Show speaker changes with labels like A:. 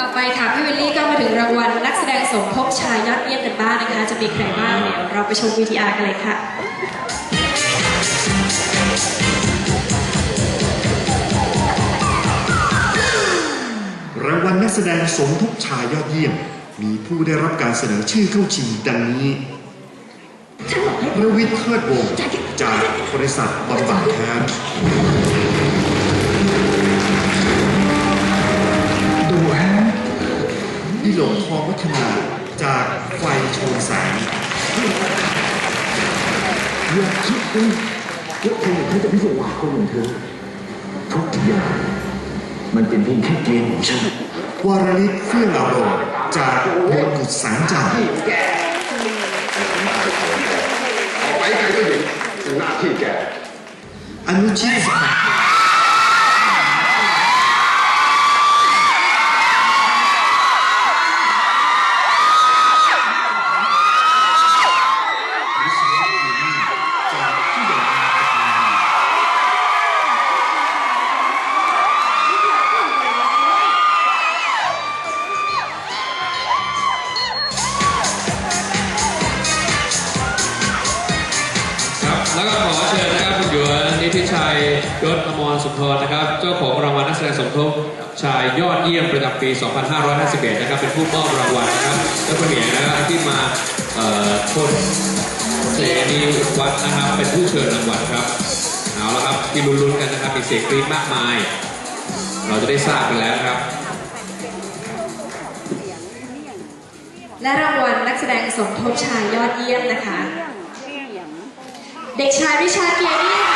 A: ต่อไปค่ะพี่วิลลี่ก็มาถึงรางวัลนักแสดงสมทบชายยอดเยี่ยมกันบ้างนะคะ จะมีใครบ้างเดี๋ยวเราไปชม VTR กันเลยค่ะ
B: รางวัลนักแสดงสมทบชายยอดเยี่ยม มีผู้ได้รับการเสนอชื่อเข้าชิงดังนี้ระวิทย์เทิดวงศ์จากบริษัทบำบัดแค้น
C: ดิ
B: หลงทองวัฒนาจากไฟโชนแสง
C: อย่าคิดนะว่าคนอย่างเธอจะพิเศษกว่าคนอย่างเธอทุกอย่างมันเป็นเพียงแค่เกมของฉัน
B: วารลิศเฟื่องอารมณ์จากมงกุฎแสงจันทร์
C: เอาไปใครก็เห็นเป็นหน้าที่แก
B: อนุชิต
D: ยศอมรสุนทรนะครับ เจ้าของรางวัลนักแสดงสมทบชายยอดเยี่ยมประจำปี 2551 นะครับ เป็นผู้มอบรางวัลนะครับแล้วคุณเหมียนะครับที่มาเอ่อชนเสนีวัดนะครับ เป็นผู้เชิญรางวัลครับ เอาละครับที่ลุ้นๆกันนะครับ มีเสียงกรี๊ดมากมาย เราจะได้ทราบกันแล้วครับ
A: และรางวัลนักแสดงสมทบชายยอดเยี่ยมนะคะ เด็กชายวิชาเกียรติ